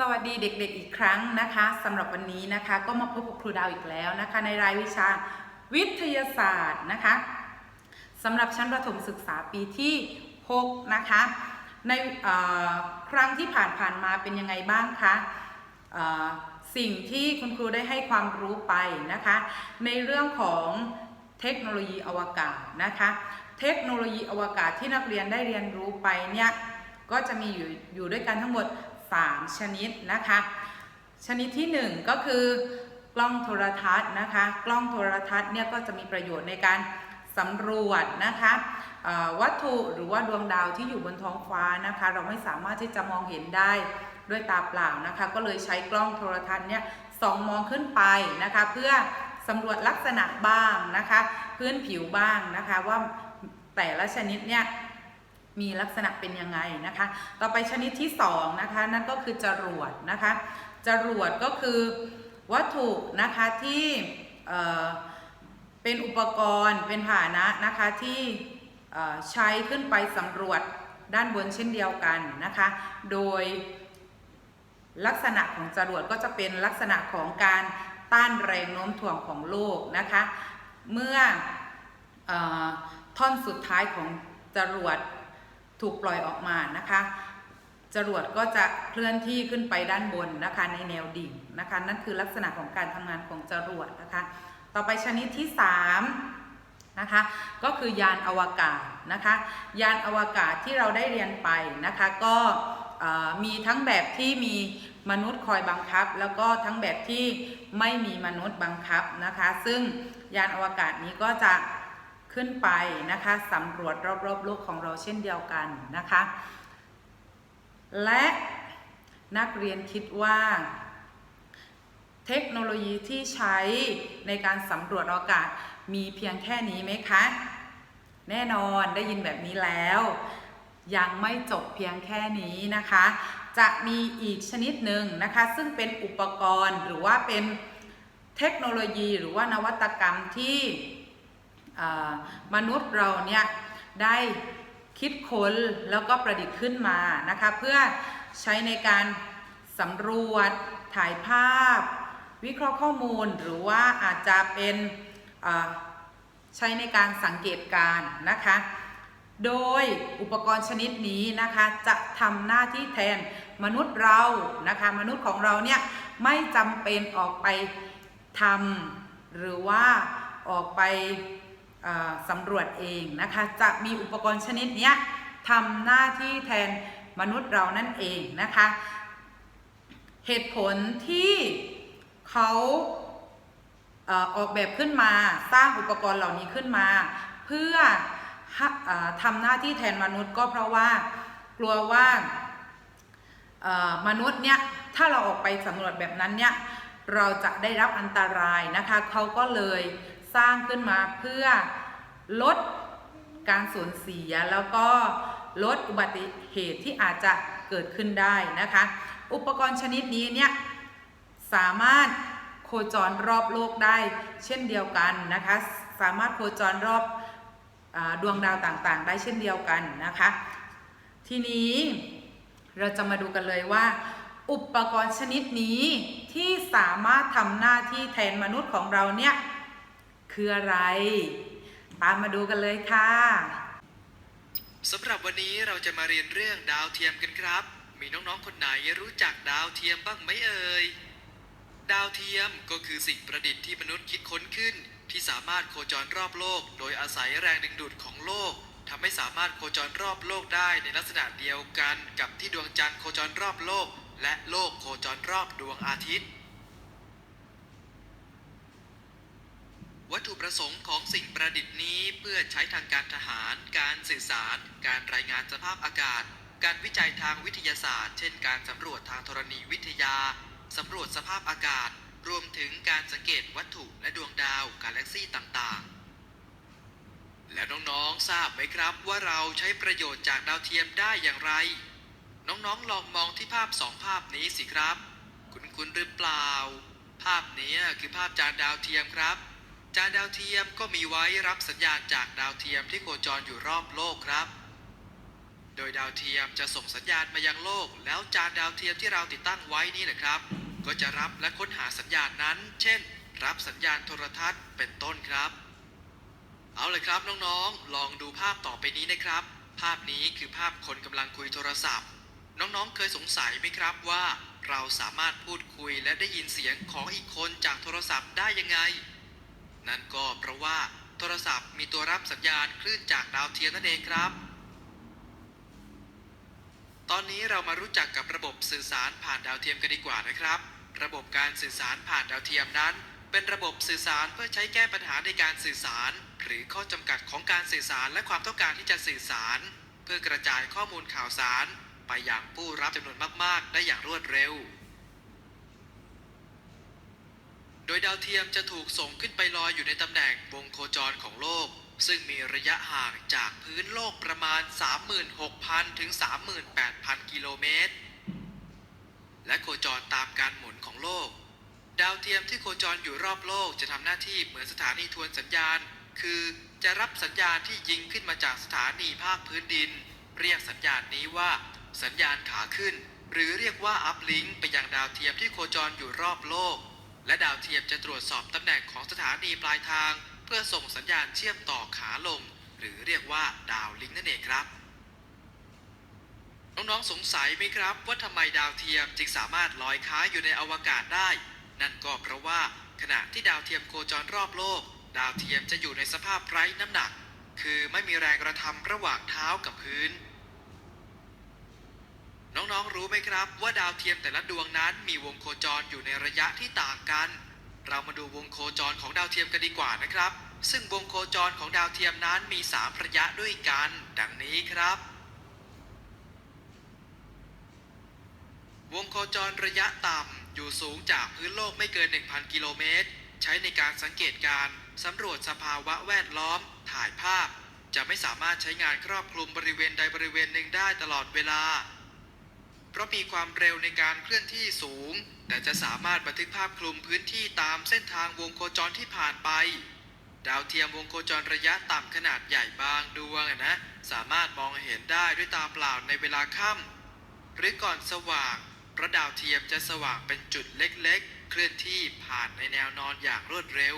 สวัสดีเด็กๆอีกครั้งนะคะสำหรับวันนี้นะคะก็มาพบกับครูดาวอีกแล้วนะคะ ในรายวิชาวิทยาศาสตร์นะคะสำหรับชั้นประถมศึกษาปีที่ 6 นะคะ ในครั้งที่ผ่านๆมาเป็นยังไงบ้างคะสิ่งที่คุณครูได้ให้ความรู้ไปนะคะ ในเรื่องของเทคโนโลยีอวกาศนะคะ เทคโนโลยีอวกาศที่นักเรียนได้เรียนรู้ไปเนี่ยก็จะมีอยู่อยู่ด้วยกันทั้งหมด 3 ชนิดนะคะ ชนิดที่ 1 ก็คือกล้องโทรทัศน์นะคะ กล้องโทรทัศน์เนี่ยก็จะมีประโยชน์ในการสำรวจนะคะวัตถุหรือว่าดวงดาวที่อยู่บนท้องฟ้านะคะ เราไม่สามารถที่จะมองเห็นได้ด้วยตาเปล่านะคะ ก็เลยใช้กล้องโทรทัศน์เนี่ยส่องมองขึ้นไปนะคะ เพื่อสำรวจลักษณะบ้างนะคะ พื้นผิวบ้างนะคะว่าแต่ละชนิดเนี่ย มีลักษณะเป็นยังไงนะคะ ต่อไปชนิดที่2นะคะนั่นก็คือจรวดนะคะจรวดก็คือวัตถุนะคะที่เป็นอุปกรณ์เป็นผาหนะนะคะที่ใช้ขึ้นไปสำรวจด้านบนเช่นเดียวกันนะคะ โดยลักษณะของจรวดก็จะเป็นลักษณะของการต้านแรงโน้มถ่วงของโลกนะคะ เมื่ออท่อนสุดท้ายของจรวด ถูกปล่อยออกมานะคะจรวดก็จะเคลื่อนที่ขึ้นไปด้านบนนะคะในแนวดิ่งนะคะนั่นคือลักษณะของการทำงานของจรวดนะคะ ต่อไปชนิดที่3นะคะก็คือยานอวกาศนะคะ ยานอวกาศที่เราได้เรียนไปนะคะก็มีทั้งแบบที่มีมนุษย์คอยบังคับ แล้วก็ทั้งแบบที่ไม่มีมนุษย์บังคับนะคะ ซึ่งยานอวกาศนี้ก็จะ ขึ้นไปนะคะสำรวจรอบๆโลกของเราเช่นเดียวกันนะคะ และนักเรียนคิดว่าเทคโนโลยีที่ใช้ในการสำรวจอากาศมีเพียงแค่นี้ไหมคะ แน่นอนได้ยินแบบนี้แล้ว ยังไม่จบเพียงแค่นี้นะคะ จะมีอีกชนิดหนึ่งนะคะ ซึ่งเป็นอุปกรณ์หรือว่าเป็นเทคโนโลยีหรือว่านวัตกรรมที่ มนุษย์เราเนี่ยได้คิดค้นแล้วก็ประดิษฐ์ขึ้นมานะคะเพื่อใช้ในการสำรวจถ่ายภาพ วิเคราะห์ข้อมูล หรือว่าอาจจะเป็นใช้ในการสังเกตการนะคะ โดยอุปกรณ์ชนิดนี้นะคะจะทำหน้าที่แทนมนุษย์เรานะคะมนุษย์ของเราเนี่ยไม่จำเป็นออกไปทำหรือว่าออกไป สำรวจเองนะคะ จะมีอุปกรณ์ชนิดนี้ทำหน้าที่แทนมนุษย์เรานั่นเองนะคะ เหตุผลที่เขาออกแบบขึ้นมาสร้างอุปกรณ์เหล่านี้ขึ้นมา เพื่ออทำหน้าที่แทนมนุษย์ก็เพราะว่ากลัวว่ามนุษย์เนี่ยถ้าเราออกไปสำรวจแบบนั้นเนี่ยเราจะได้รับอันตรายนะคะเขาก็เลย สร้างขึ้นมาเพื่อลดการสูญเสียแล้วก็ลดอุบัติเหตุที่อาจจะเกิดขึ้นได้นะคะ อุปกรณ์ชนิดนี้เนี่ยสามารถโคจรรอบโลกได้เช่นเดียวกันนะคะ สามารถโคจรรอบอดวงดาวต่างๆ ได้เช่นเดียวกันนะคะ ทีนี้เราจะมาดูกันเลยว่า อุปกรณ์ชนิดนี้ที่สามารถทำหน้าที่แทนมนุษย์ของเราเนี่ย คืออะไร ตามมาดูกันเลยค่ะสำหรับวันนี้เราจะมาเรียนเรื่องดาวเทียมกันครับ มีน้องๆ คนไหนรู้จักดาวเทียมบ้างไหมเอ่ย ดาวเทียมก็คือสิ่งประดิษฐ์ที่มนุษย์คิดค้นขึ้น ที่สามารถโคจรรอบโลก โดยอาศัยแรงดึงดูดของโลกทำให้สามารถโคจรรอบโลกได้ในลักษณะเดียวกันกับที่ดวงจันทร์โคจรรอบโลก และโลกโคจรรอบดวงอาทิตย์ วัตถุประสงค์ของสิ่งประดิษฐ์นี้เพื่อใช้ทางการทหาร การสื่อสาร การรายงานสภาพอากาศ การวิจัยทางวิทยาศาสตร์ เช่น การสำรวจทางธรณีวิทยา สำรวจสภาพอากาศ รวมถึงการสังเกตวัตถุและดวงดาวกาแล็กซี่ต่างๆ แล้วน้องๆ ทราบไหมครับว่าเราใช้ประโยชน์จากดาวเทียมได้อย่างไร น้องๆ ลองมองที่ภาพสองภาพนี้สิครับ คุณคุณหรือเปล่า ภาพนี้คือภาพจานดาวเทียมครับ จานดาวเทียมก็มีไว้รับสัญญาณจากดาวเทียมที่โคจรอยู่รอบโลกครับ โดยดาวเทียมจะส่งสัญญาณมายังโลก แล้วจานดาวเทียมที่เราติดตั้งไว้นี่แหละครับ ก็จะรับและค้นหาสัญญาณนั้น เช่น รับสัญญาณโทรทัศน์เป็นต้นครับ เอาเลยครับน้องๆ ลองดูภาพต่อไปนี้นะครับ ภาพนี้คือภาพคนกำลังคุยโทรศัพท์ น้องๆ เคยสงสัยไหมครับว่า เราสามารถพูดคุยและได้ยินเสียงของอีกคนจากโทรศัพท์ได้ยังไง นั่นก็เพราะว่าโทรศัพท์มีตัวรับสัญญาณคลื่นจากดาวเทียมนั่นเองครับ ตอนนี้เรามารู้จักกับระบบสื่อสารผ่านดาวเทียมกันดีกว่านะครับ ระบบการสื่อสารผ่านดาวเทียมนั้น เป็นระบบสื่อสารเพื่อใช้แก้ปัญหาในการสื่อสาร หรือข้อจำกัดของการสื่อสารและความต้องการที่จะสื่อสาร เพื่อกระจายข้อมูลข่าวสาร ไปยังผู้รับจำนวนมาก ๆ ได้อย่างรวดเร็ว โดยดาวเทียมจะถูกส่งขึ้นไปลอยอยู่ในตำแหน่งวงโคจรของโลก ซึ่งมีระยะห่างจากพื้นโลกประมาณ 36,000 ถึง 38,000 กิโลเมตร และโคจรตามการหมุนของโลก ดาวเทียมที่โคจรอยู่รอบโลกจะทำหน้าที่เหมือนสถานีทวนสัญญาณ คือจะรับสัญญาณที่ยิงขึ้นมาจากสถานีภาคพื้นดิน เรียกสัญญาณนี้ว่า สัญญาณขาขึ้น หรือเรียกว่าอัพลิงก์ไปยังดาวเทียมที่โคจรอยู่รอบโลก และดาวเทียมจะตรวจสอบตำแหน่งของสถานีปลายทาง เพื่อส่งสัญญาณเชื่อมต่อขาลง หรือเรียกว่าดาวลิงนั่นเองครับ น้องๆสงสัยไหมครับ ว่าทำไมดาวเทียมจึงสามารถลอยค้าอยู่ในอวกาศได้ นั่นก็เพราะว่าขณะที่ดาวเทียมโคจรรอบโลก ดาวเทียมจะอยู่ในสภาพไร้น้ำหนัก คือไม่มีแรงกระทำระหว่างเท้ากับพื้น น้องๆ รู้ไหมครับว่าดาวเทียมแต่ละดวงนั้นมีวงโคจรอยู่ในระยะที่ต่างกัน เรามาดูวงโคจรของดาวเทียมกันดีกว่านะครับ ซึ่งวงโคจรของดาวเทียมนั้นมี 3 ระยะด้วยกัน ดังนี้ครับ วงโคจรระยะต่ำอยู่สูงจากพื้นโลกไม่เกิน 1,000 กิโลเมตร ใช้ในการสังเกตการณ์สำรวจสภาวะแวดล้อม ถ่ายภาพ จะไม่สามารถใช้งานครอบคลุมบริเวณใดบริเวณหนึ่งได้ตลอดเวลา เพราะมีความเร็วในการเคลื่อนที่สูง แต่จะสามารถบันทึกภาพคลุมพื้นที่ตามเส้นทางวงโคจรที่ผ่านไป ดาวเทียมวงโคจรระยะต่ำขนาดใหญ่บางดวงนะ สามารถมองเห็นได้ด้วยตาเปล่าในเวลาค่ำหรือก่อนสว่างเพราะดาวเทียมจะสว่างเป็นจุดเล็กๆ เคลื่อนที่ผ่านในแนวนอนอย่างรวดเร็ว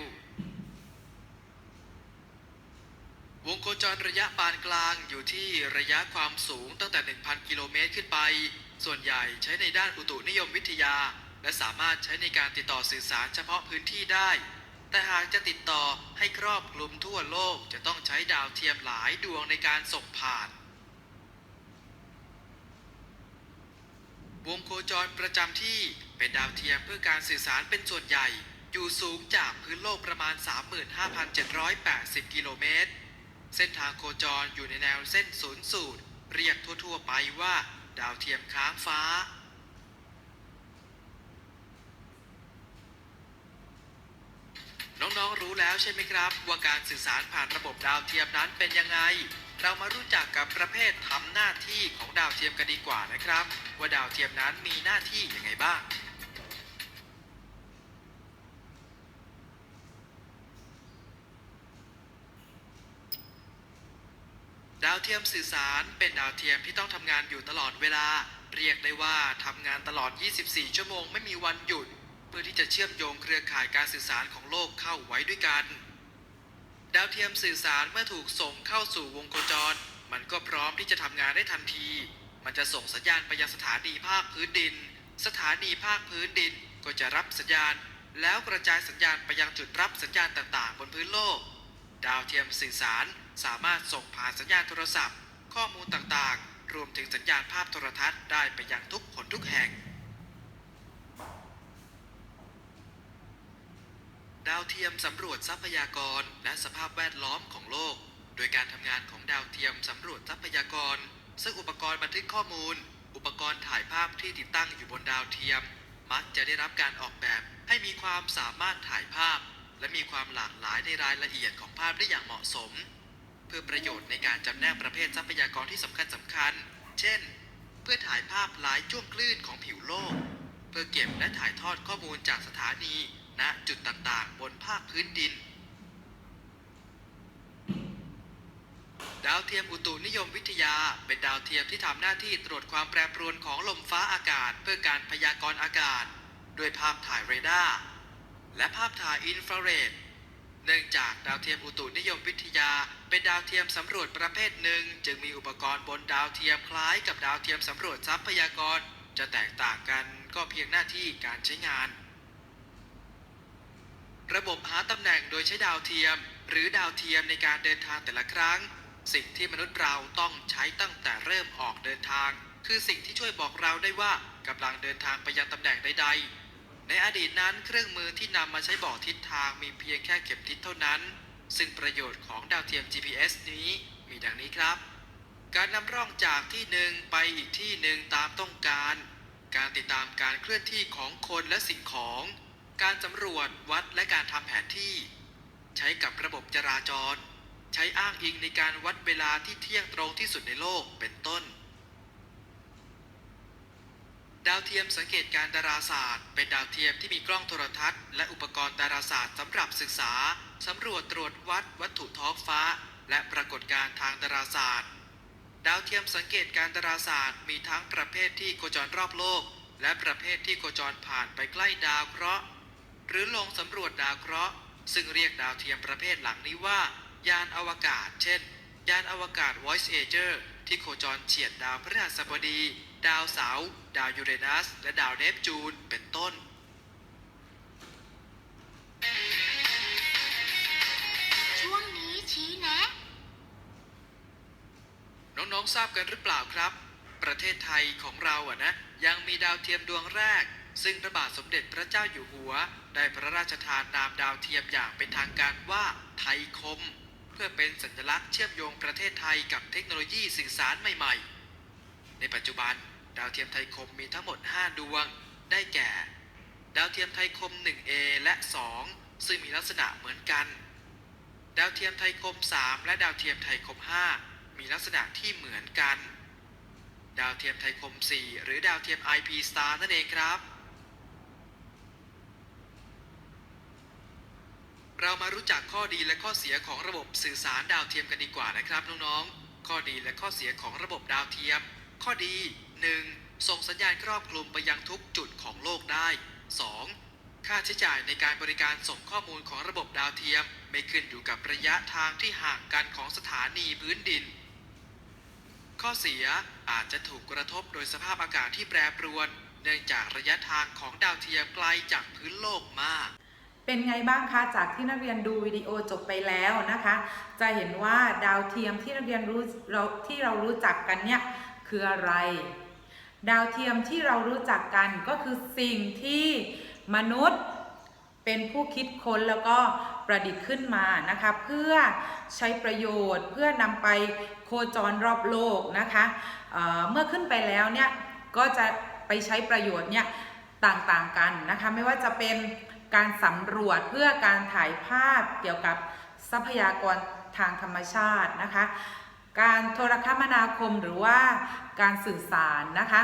วงโคจรระยะปานกลางอยู่ที่ระยะความสูงตั้งแต่ 1,000 กิโลเมตรขึ้นไป ส่วนใหญ่ใช้ในด้านอุตุนิยมวิทยา และสามารถใช้ในการติดต่อสื่อสารเฉพาะพื้นที่ได้ แต่หากจะติดต่อให้ครอบคลุมทั่วโลกจะต้องใช้ดาวเทียมหลายดวงในการส่งผ่าน วงโคจรประจำที่เป็นดาวเทียมเพื่อการสื่อสารเป็นส่วนใหญ่ อยู่สูงจากพื้นโลกประมาณ 35,780 กิโลเมตร เส้นทางโคจรอยู่ในแนวเส้นศูนย์สูตร เรียกทั่วๆไปว่า ดาวเทียมค้างฟ้า น้องๆรู้แล้วใช่ไหมครับ ว่าการสื่อสารผ่านระบบดาวเทียมนั้นเป็นยังไง เรามารู้จักกับประเภททำหน้าที่ของดาวเทียมกันดีกว่านะครับ ว่าดาวเทียมนั้นมีหน้าที่ยังไงบ้าง ดาวเทียมสื่อสารเป็นดาวเทียมที่ต้องทำงานอยู่ตลอดเวลา เรียกได้ว่าทำงานตลอด 24 ชั่วโมงไม่มีวันหยุด เพื่อที่จะเชื่อมโยงเครือข่ายการสื่อสารของโลกเข้าไว้ด้วยกัน ดาวเทียมสื่อสารเมื่อถูกส่งเข้าสู่วงโคจร มันก็พร้อมที่จะทำงานได้ทันที มันจะส่งสัญญาณไปยังสถานีภาคพื้นดิน สถานีภาคพื้นดินก็จะรับสัญญาณ แล้วกระจายสัญญาณไปยังจุดรับสัญญาณต่าง ๆ บนพื้นโลก ดาวเทียมสื่อสาร สามารถส่งผ่านสัญญาณโทรศัพท์ ข้อมูลต่างๆ รวมถึงสัญญาณภาพโทรทัศน์ได้ไปยังทุกคนทุกแห่ง ดาวเทียมสำรวจทรัพยากรและสภาพแวดล้อมของโลก โดยการทำงานของดาวเทียมสำรวจทรัพยากร ซึ่งอุปกรณ์บันทึกข้อมูล อุปกรณ์ถ่ายภาพที่ติดตั้งอยู่บนดาวเทียม มักจะได้รับการออกแบบให้มีความสามารถถ่ายภาพและมีความหลากหลายในรายละเอียดของภาพได้อย่างเหมาะสม เพื่อประโยชน์ในการจำแนกประเภททรัพยากรที่สำคัญสำคัญ เช่น เพื่อถ่ายภาพหลายช่วงคลื่นของผิวโลก เพื่อเก็บและถ่ายทอดข้อมูลจากสถานีณจุดต่างๆ บนภาคพื้นดิน ดาวเทียมอุตุนิยมวิทยา เป็นดาวเทียมที่ทำหน้าที่ตรวจความแปรปรวนของลมฟ้าอากาศ เพื่อการพยากรณ์อากาศ ด้วยภาพถ่ายเรดาร์และภาพถ่ายอินฟราเรด เนื่องจากดาวเทียมอุตุนิยมวิทยา เป็นดาวเทียมสำรวจประเภทหนึ่ง จึงมีอุปกรณ์บนดาวเทียมคล้ายกับดาวเทียมสำรวจทรัพยากร จะแตกต่างกันก็เพียงหน้าที่การใช้งาน ระบบหาตำแหน่งโดยใช้ดาวเทียม หรือดาวเทียมในการเดินทางแต่ละครั้ง สิ่งที่มนุษย์เราต้องใช้ตั้งแต่เริ่มออกเดินทาง คือสิ่งที่ช่วยบอกเราได้ว่ากำลังเดินทางไปยังตำแหน่งใดๆ ในอดีตนั้นเครื่องมือที่นำมาใช้บอกทิศทางมีเพียงแค่เข็มทิศเท่านั้น ซึ่งประโยชน์ของดาวเทียม GPS นี้มีดังนี้ครับ การนำร่องจากที่หนึ่งไปอีกที่หนึ่งตามต้องการ การติดตามการเคลื่อนที่ของคนและสิ่งของ การสำรวจวัดและการทำแผนที่ ใช้กับระบบจราจร ใช้อ้างอิงในการวัดเวลาที่เที่ยงตรงที่สุดในโลกเป็นต้น ดาวเทียมสังเกตการดาราศาสตร์ เป็นดาวเทียมที่มีกล้องโทรทัศน์ และอุปกรณ์ดาราศาสตร์สำหรับศึกษาสำรวจตรวจวัดวัตถุท้องฟ้า และปรากฏการณ์ทางดาราศาสตร์ ดาวเทียมสังเกตการดาราศาสตร์ มีทั้งประเภทที่โคจรรอบโลก และประเภทที่โคจรผ่านไปใกล้ดาวเคราะห์ หรือลงสำรวจดาวเคราะห์ ซึ่งเรียกดาวเทียมประเภทหลังนี้ว่า ยานอวกาศ เช่น ยานอวกาศ Voyager ที่โคจรเฉียดดาวพฤหัสบดี ดาวเสาร์ดาวยูเรนัส และดาวเนปจูน เป็นต้น ช่วงนี้ชี้แนะ น้องๆทราบกันหรือเปล่าครับ ประเทศไทยของเราอะนะ ยังมีดาวเทียมดวงแรก ซึ่งพระบาทสมเด็จพระเจ้าอยู่หัว ได้พระราชทานนามดาวเทียมอย่างเป็นทางการว่าไทยคม เพื่อเป็นสัญลักษณ์เชื่อมโยงประเทศไทยกับเทคโนโลยีสื่อสารใหม่ ๆ ในปัจจุบัน ดาวเทียมไทยคมมีทั้งหมด 5 ดวง ได้แก่ ดาวเทียมไทยคม 1A และ 2 ซึ่งมีลักษณะเหมือนกัน ดาวเทียมไทยคม 3 และดาวเทียมไทยคม 5 มีลักษณะที่เหมือนกัน ดาวเทียมไทยคม 4 หรือดาวเทียม IP Star นั่นเองครับ เรามารู้จักข้อดีและข้อเสียของระบบสื่อสารดาวเทียมกันดีกว่านะครับน้องๆ ข้อดีและข้อเสียของระบบดาวเทียม ข้อดี 1. ส่งสัญญาณครอบคลุมไปยังทุกจุดของโลกได้ 2. ค่าใช้จ่ายในการบริการส่งข้อมูลของระบบดาวเทียม ไม่ขึ้นอยู่กับระยะทางที่ห่างกันของสถานีพื้นดิน ข้อเสียอาจจะถูกกระทบโดยสภาพอากาศที่แปรปรวน เนื่องจากระยะทางของดาวเทียมไกลจากพื้นโลกมากเป็นไงบ้างคะจากที่นักเรียนดูวิดีโอจบไปแล้วนะคะ จะเห็นว่าดาวเทียมที่นักเรียนรู้เราที่เรารู้จักกันเนี่ยคืออะไร ดาวเทียมที่เรารู้จักกันก็คือสิ่งที่มนุษย์เป็นผู้คิดค้นแล้วก็ประดิษฐ์ขึ้นมานะคะเพื่อใช้ประโยชน์ เพื่อนำไปโคจรรอบโลกนะคะเเมื่อขึ้นไปแล้วเนี่ยก็จะไปใช้ประโยชน์เนี่ยต่างๆกันนะคะไม่ว่าจะเป็นการสำรวจเพื่อการถ่ายภาพเกี่ยวกับทรัพยากรทางธรรมชาตินะคะ การโทรคมนาคมหรือว่าการสื่อสารนะคะ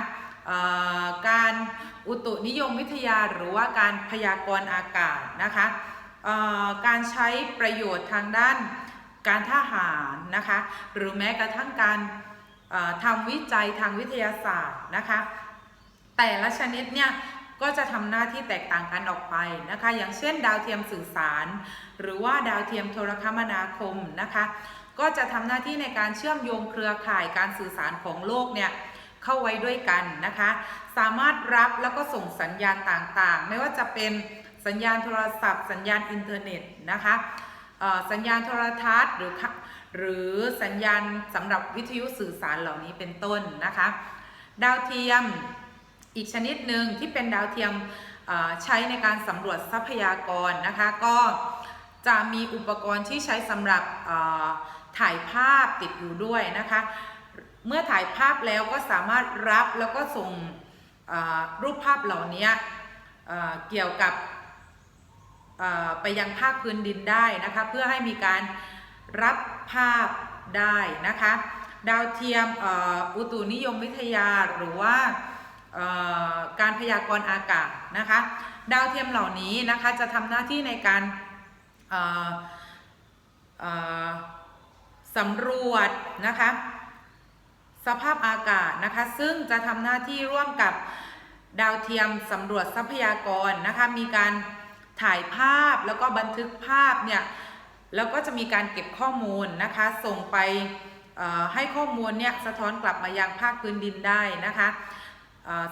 การอุตุนิยมวิทยาหรือว่าการพยากรณ์อากาศนะคะการใช้ประโยชน์ทางด้านการทหารนะคะหรือแม้กระทั่งการทำวิจัยทางวิทยาศาสตร์นะคะแต่ละชนิดเนี่ยก็จะทำหน้าที่แตกต่างกันออกไปนะคะอย่างเช่น ดาวเทียมสื่อสาร หรือว่าดาวเทียมโทรคมนาคมนะคะ ก็จะทำหน้าที่ในการเชื่อมโยงเครือข่ายการสื่อสารของโลกเนี่ยเข้าไว้ด้วยกันนะคะ สามารถรับแล้วก็ส่งสัญญาณต่างๆ ไม่ว่าจะเป็นสัญญาณโทรศัพท์ สัญญาณอินเทอร์เน็ตนะคะสัญญาณโทรทัศน์หรือหรือสัญญาณสำหรับวิทยุสื่อสารเหล่านี้เป็นต้นนะคะ ดาวเทียมอีกชนิดหนึ่งที่เป็นดาวเทียมใช้ในการสำรวจทรัพยากรนะคะ ก็จะมีอุปกรณ์ที่ใช้สำหรับ ถ่ายภาพติดอยู่ด้วยนะคะ เมื่อถ่ายภาพแล้วก็สามารถรับแล้วก็ส่งรูปภาพเหล่านี้เกี่ยวกับไปยังภาคพื้นดินได้นะคะ เพื่อให้มีการรับภาพได้นะคะ ดาวเทียมอ,อุตุนิยมวิทยาหรือว่าการพยากรณ์อากาศนะคะ ดาวเทียมเหล่านี้นะคะจะทำหน้าที่ในการ สำรวจนะคะ สภาพอากาศนะคะ ซึ่งจะทำหน้าที่ร่วมกับดาวเทียมสำรวจทรัพยากรนะคะ มีการถ่ายภาพแล้วก็บันทึกภาพเนี่ย แล้วก็จะมีการเก็บข้อมูลนะคะ ส่งไปให้ข้อมูลเนี่ยสะท้อนกลับมายังภาคพื้นดินได้นะคะ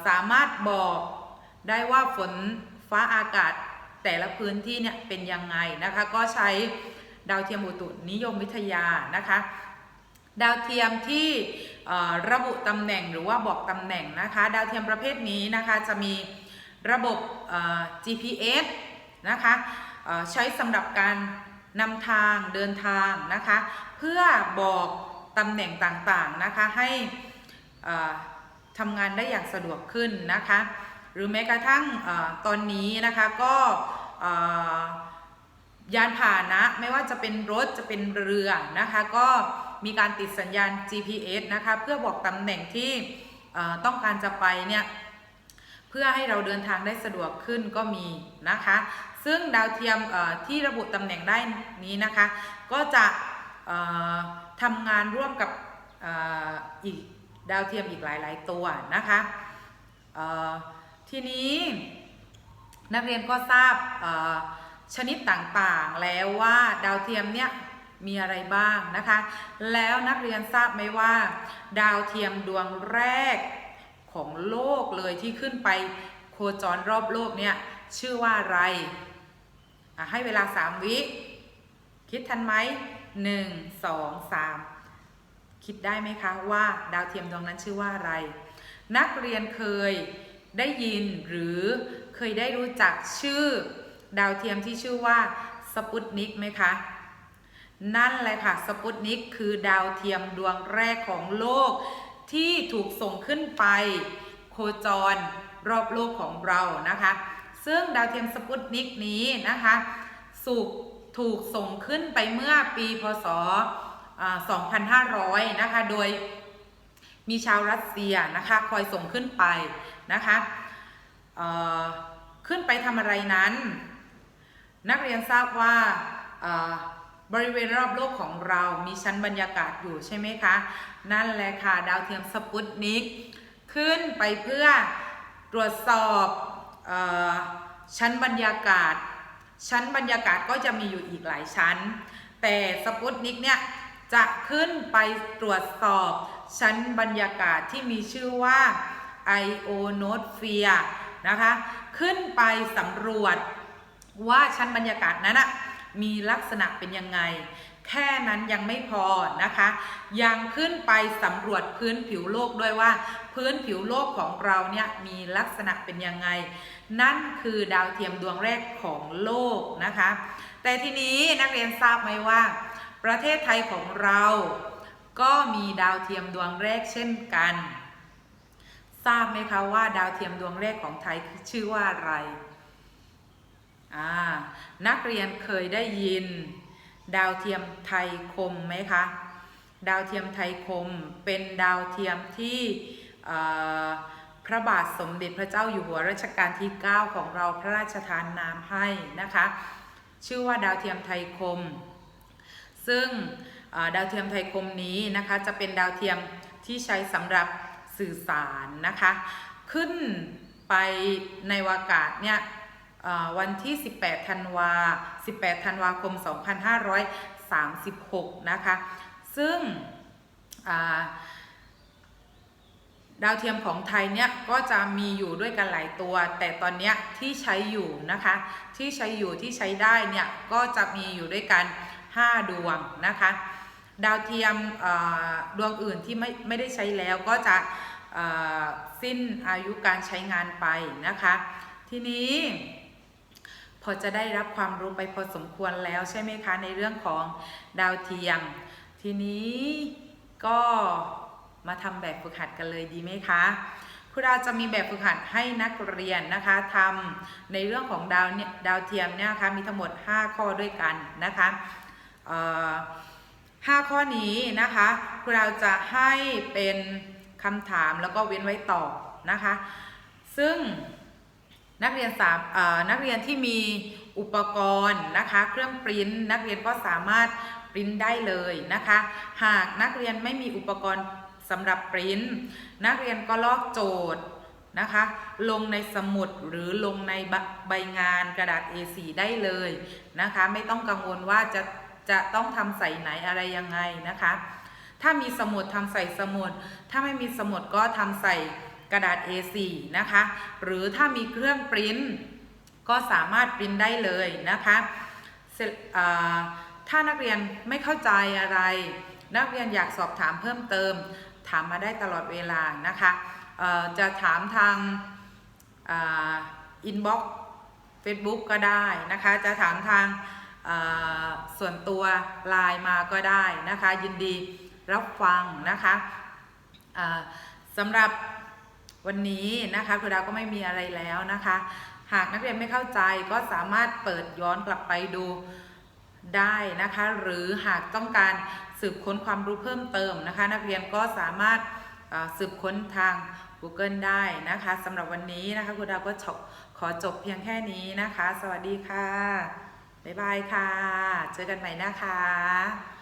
สามารถบอกได้ว่าฝนฟ้าอากาศแต่ละพื้นที่เนี่ยเป็นยังไงนะคะ ก็ใช้ ดาวเทียมอุตุนิยมวิทยานะคะ ดาวเทียมที่ระบุตำแหน่งหรือว่าบอกตำแหน่งนะคะ ดาวเทียมประเภทนี้นะคะจะมีระบบ GPS นะคะใช้สำหรับการนำทางเดินทางนะคะ เพื่อบอกตำแหน่งต่างๆนะคะให้ทำงานได้อย่างสะดวกขึ้นนะคะ หรือแม้กระทั่งอตอนนี้นะคะก็ ยานพาหนะไม่ว่าจะเป็นรถจะเป็นเรือนะคะ ก็มีการติดสัญญาณ GPS นะคะเพื่อบอกตำแหน่งที่ต้องการจะไปเนี่ยเพื่อให้เราเดินทางได้สะดวกขึ้นก็มีนะคะ ซึ่งดาวเทียมที่ระบุตำแหน่งได้นี้นะคะ ก็จะทำงานร่วมกับอีกดาวเทียมอีกหลาย ๆ ตัวนะคะทีนี้นักเรียนก็ทราบ ชนิดต่างๆ แล้วว่าดาวเทียมเนี่ยมีอะไรบ้างนะคะ แล้วนักเรียนทราบไหมว่า ดาวเทียมดวงแรกของโลกเลยที่ขึ้นไปโคจรรอบโลกเนี่ยชื่อว่าอะไระให้เวลา 3 วิ คิดทันไหมหนึ่งสองสามคิดได้ไหมคะว่าดาวเทียมดวงนั้นชื่อว่าอะไร นักเรียนเคยได้ยินหรือเคยได้รู้จักชื่อ ดาวเทียมที่ชื่อว่าสปุตนิกไหมคะนั่นแหละค่ะสปุตนิกคือดาวเทียมดวงแรกของโลก ที่ถูกส่งขึ้นไป โคจรรอบโลกของเรานะคะ ซึ่งดาวเทียมสปุตนิกนี้นะคะสุกถูกส่งขึ้นไปเมื่อปีพศ 2500 นะคะ โดยมีชาวรัสเซียนะคะคอยส่งขึ้นไปนะคะขึ้นไปทำอะไรนั้น นักเรียนทราบว่าบริเวณรอบโลกของเรามีชั้นบรรยากาศอยู่ใช่ไหมคะ นั่นแหละค่ะดาวเทียมสปุตนิก ขึ้นไปเพื่อตรวจสอบอชั้นบรรยากาศ ชั้นบรรยากาศก็จะมีอยู่อีกหลายชั้น แต่สปุตนิกเนี่ยจะขึ้นไปตรวจสอบชั้นบรรยากาศที่มีชื่อว่าไอโอโนสเฟียนะคะ ขึ้นไปสำรวจ ว่าชั้นบรรยากาศนั้นอะมีลักษณะเป็นยังไง แค่นั้นยังไม่พอนะคะ ยังขึ้นไปสำรวจพื้นผิวโลกด้วยว่า พื้นผิวโลกของเราเนี่ยมีลักษณะเป็นยังไง นั่นคือดาวเทียมดวงแรกของโลกนะคะ แต่ทีนี้นักเรียนทราบไหมว่า ประเทศไทยของเราก็มีดาวเทียมดวงแรกเช่นกัน ทราบไหมคะว่าดาวเทียมดวงแรกของไทยชื่อว่าอะไร นักเรียนเคยได้ยิน ดาวเทียมไทยคมไหมคะ ดาวเทียมไทยคมเป็นดาวเทียมที่พระบาทสมเด็จพระเจ้าอยู่หัวรัชกาลที่ 9 ของเราพระราชทานนามให้นะคะ ชื่อว่าดาวเทียมไทยคม ซึ่งดาวเทียมไทยคมนี้นะคะจะเป็นดาวเทียมที่ใช้สำหรับสื่อสารนะคะ ขึ้นไปในวากาศเนี่ย วันที่ 18 ธันวา 18 ธันวาคม 2536 นะคะ ซึ่งาดาวเทียมของไทยเนี่ยก็จะมีอยู่ด้วยกันหลายตัว แต่ตอนเนี้ยที่ใช้อยู่นะคะ ที่ใช้อยู่ที่ใช้ได้เนี่ยก็จะมีอยู่ด้วยกัน 5 ดวงนะคะ ดาวเทียมดวงอื่นที่ไม่ไม่ได้ใช้แล้วก็จะสิ้นอายุการใช้งานไปนะคะ ทีนี้ พอจะได้รับความรู้ไปพอสมควรแล้วใช่ไหมคะในเรื่องของดาวเทียม ทีนี้ก็มาทำแบบฝึกหัดกันเลยดีไหมคะครูดาวจะมีแบบฝึกหัดให้นักเรียนนะคะทำในเรื่องของดาวเนี่ยดาวเทียมเนี่ยคะมีทั้งหมด 5 ข้อด้วยกันนะคะห้าข้อนี้นะคะครูดาวจะให้เป็นคำถามแล้วก็เว้นไว้ตอบนะคะ ซึ่ง นักเรียนสามนักเรียนที่มีอุปกรณ์นะคะ เครื่องปริ้นนักเรียนก็สามารถปริ้นได้เลยนะคะ หากนักเรียนไม่มีอุปกรณ์สำหรับปริ้นนักเรียนก็ลอกโจทย์นะคะ ลงในสมุดหรือลงในใบใบงานกระดาษ A4 ได้เลยนะคะ ไม่ต้องกังวลว่าจะจะต้องทำใส่ไหนอะไรยังไงนะคะ ถ้ามีสมุดทำใส่สมุด ถ้าไม่มีสมุดก็ทำใส่ กระดาษ A4 นะคะ หรือถ้ามีเครื่องปริ้นก็สามารถปริ้นได้เลยนะคะถ้านักเรียนไม่เข้าใจอะไร นักเรียนอยากสอบถามเพิ่มเติม ถามมาได้ตลอดเวลานะคะจะถามทางอินบ็อกซ์เฟซบุ๊กก็ได้นะคะ จะถามทางส่วนตัวไลน์มาก็ได้นะคะ ยินดีรับฟังนะคะสำหรับ วันนี้นะคะครูดาวก็ไม่มีอะไรแล้วนะคะ หากนักเรียนไม่เข้าใจก็สามารถเปิดย้อนกลับไปดูได้นะคะ หรือหากต้องการสืบค้นความรู้เพิ่มเติมนะคะ นักเรียนก็สามารถสืบค้นทาง Google ได้นะคะสำหรับวันนี้นะคะครูดาวก็ขอจบเพียงแค่นี้นะคะ สวัสดีค่ะ บ๊ายบายค่ะ เจอกันใหม่นะคะ